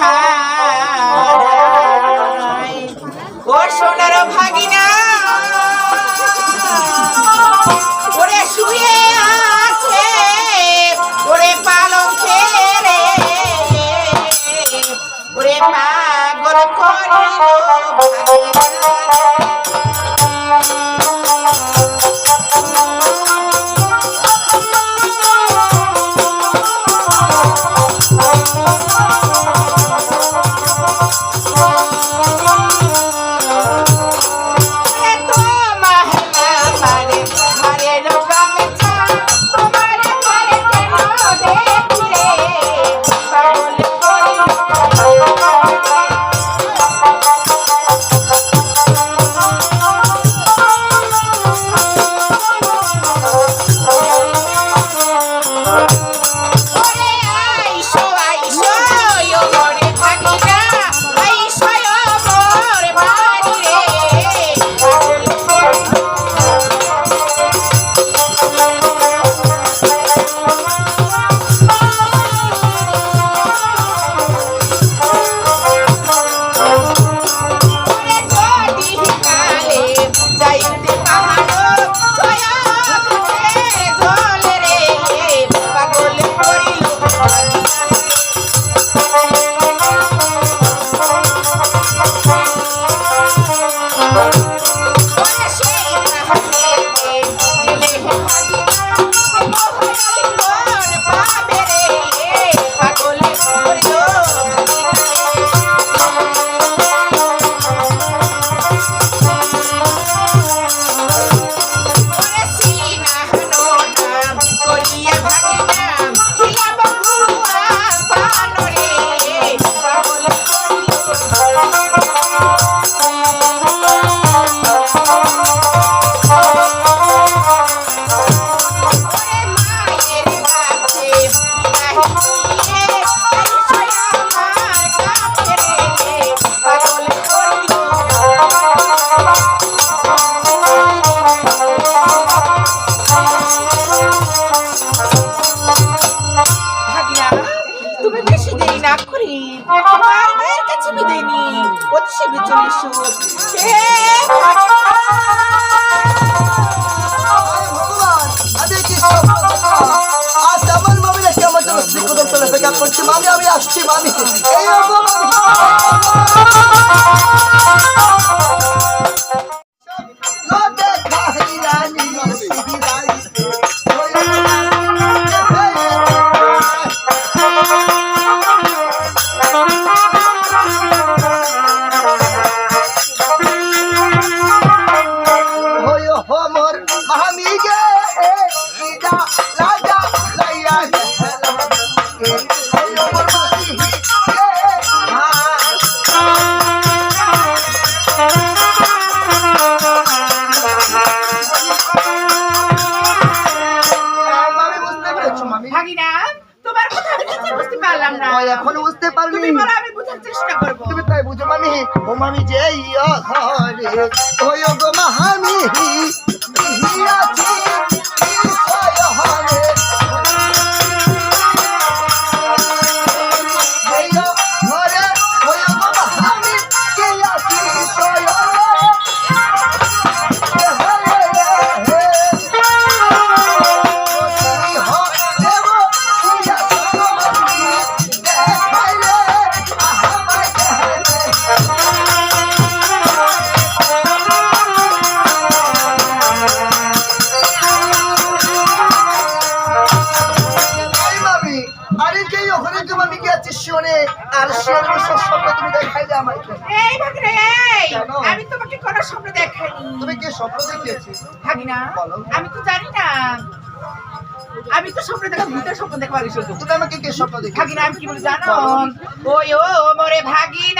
দেখা ও সোনার ভাগিনা। ওরে শুয়ে আছে ওরে পালং ছেড়ে ওরে পাগল করিল ভাগিনা। আমার মায়ের কাছে বিদায় নি অতি কি? স্বপ্ন দেখলাম? আজ আমার মামি নাকি আমার জন্য আমি আসছি, মামি। মামি তোমার কথা আমি কিছুই বুঝতে পারলাম না। ওই এখনও বুঝতে পারলি তুমি বলো আমি বুঝার চেষ্টা করব। তুমি তাই বুঝো মামি। ও মামি যে ইয় ঘরে ওই গো মামি ইহিয়াছি আমি তো জানি না। আমি তো স্বপ্ন দেখা ভূতের স্বপ্ন দেখা পারি শুধু তুমি আমাকে কি স্বপ্ন দেখিয়েছি ভাগিনা আমি কি বলি জানো? ওই ও মরে ভাগিনা।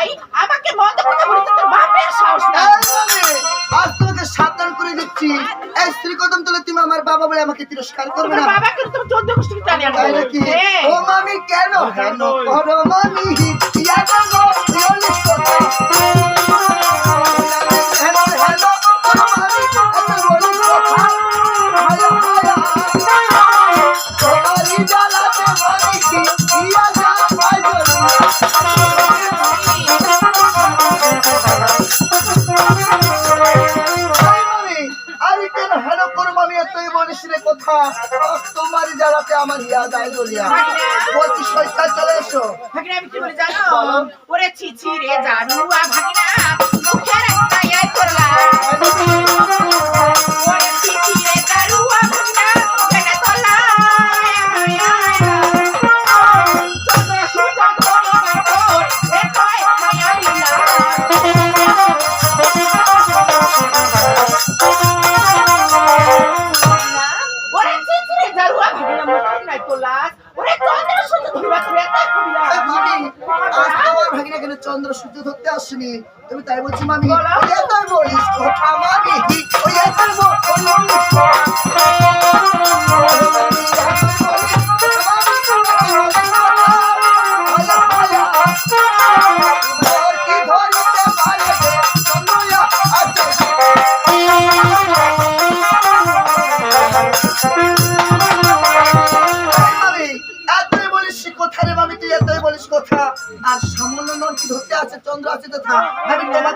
ভাই আমাকে মন্দ কথা বলতে তোর বাপের সাহস না মানে, আজ তোমাকে সাবধান করে দিচ্ছি। এই শ্রীকদম তলে তুমি আমার বাবা বলে আমাকে তিরস্কার করবে না। বাবাকে তুমি চোদ্দ গোষ্ঠী জানি না ও মামি কেন? কেন? করো মামি। আমার ইয়া যায় দলিয়া বলছি সৈতা চলে এসো। আমি কি বলে জানো? ওরে ছিছি রে জানুয়া ভাগিনা।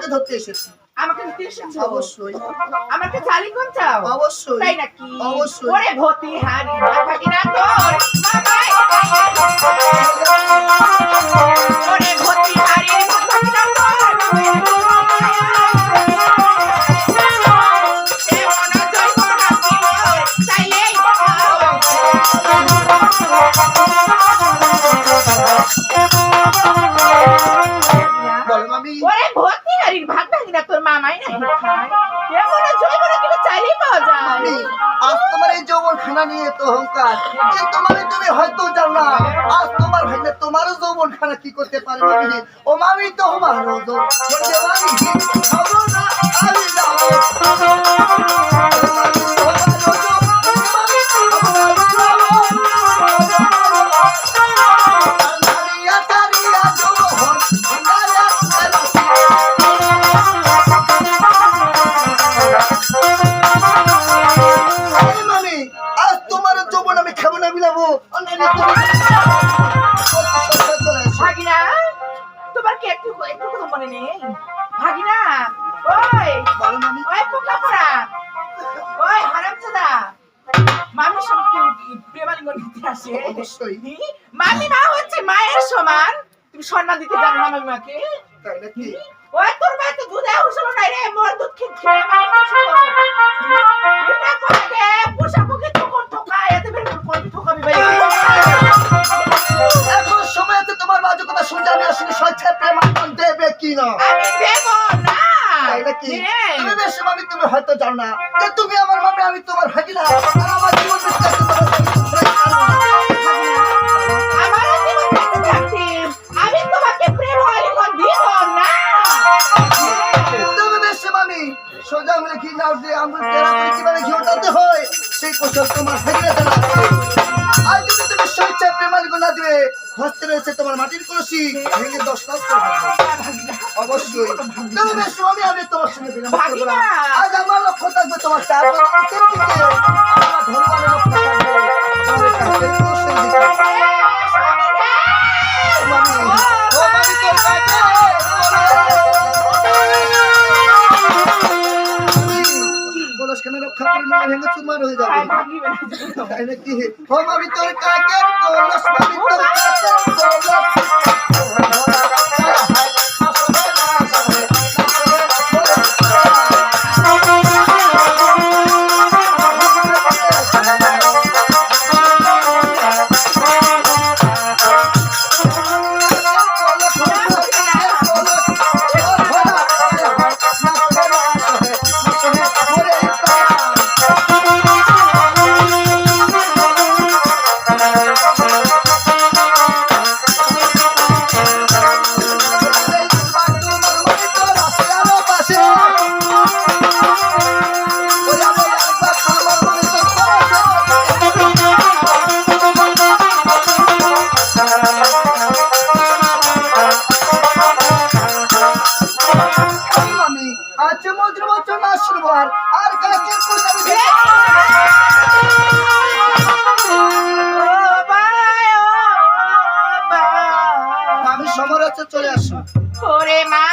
তোমাকে ধরতে এসেছি। আমাকে এসেছ? অবশ্যই। আমাকে চালি কোন চাও অবশ্যই। তাই নাকি? অবশ্যই। ওরে ভতি হারি থাকি না তোর। আসে অবশ্যই। মামি মা হচ্ছে মায়ের সমান। তুমি সম্মান দিতে জানো না মামি মাকে তাই নাকি? ওই তোর মা তো দুধে উসলো নাই রে মোর দুধ খেয়ে খেয়ে এটা করে পোষা পোকে তখন ঠোকায় এত বের কোন ঠোকাবি ভাই? এখন সময়তে তোমার বাজু কথা শুনতে আমি আসলে স্বেচ্ছায় প্রেমানন্দ দেবে কি না? আমি দেব না। তাই নাকি? তুমি বেশ মামি তুমি হয়তো জানো না যে তুমি আমার মামি আমি তোমার আর আমার জীবন তোমার কৌশল তোমার ভাগিনা জানা আর যদি তুমি স্বেচ্ছায় প্রেমালিক না দিবে হস্তে রয়েছে তোমার মাটির কলসি ভেঙে দশ নাচ অবশ্যই। তুমি বেশ মামি আমি তোমার সঙ্গে বিরাম করব না। আজ আমার লক্ষ্য থাকবে তোমার চার দিকে আমার ধনবানের লক্ষ্য থাকবে। রক্ষা করে না ভেঙে চুরমার হয়ে যাবে। তাই নাকি? ও মামি তোর কাকের বলস মামি তোর কাকের রচনা শুরুবার আর কাকের কবিতা আমি সমরাচে চলে আসো। ওরে মা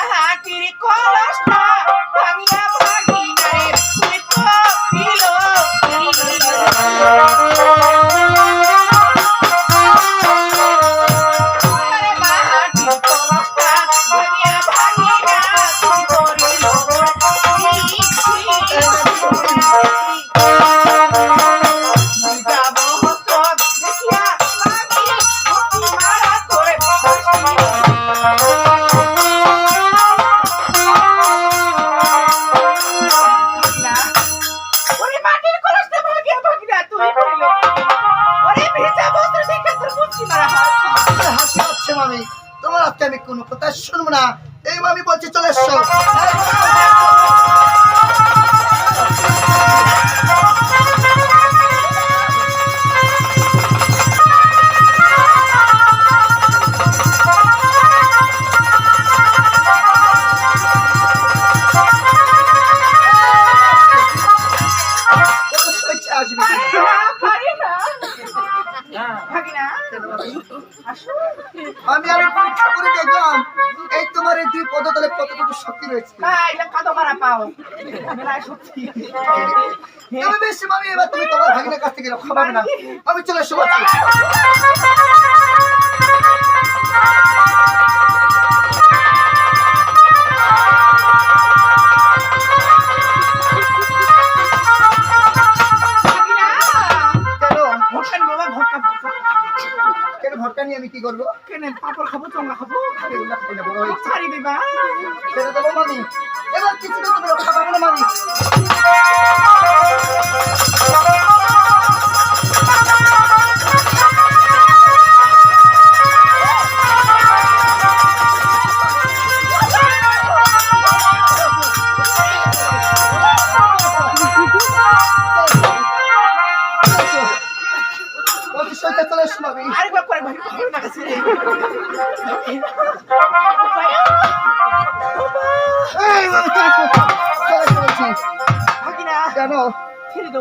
এবার তুমি তোমার ভাগিনার কাছ থেকে রক্ষা পাবে না আমি চলে এসে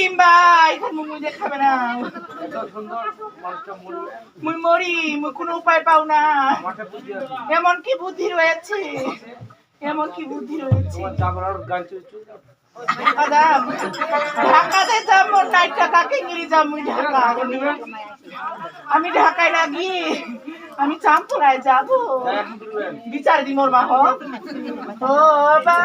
না মুই মরিম ভাই ইখান মুখ মুই দেখাবে না। মুই মরি মুই কোনো উপায় পাও না। এমন কি বুদ্ধি রয়েছে? এমন কি বুদ্ধি রয়েছে? ঢাকাতে যাব নাইট টাকা কেঙ্গি যাম মুই ঢাকা আমি ঢাকায় না গিয়ে আমি চাঁদপুরায় যাব। এখন বিচার দি মোর মা ও না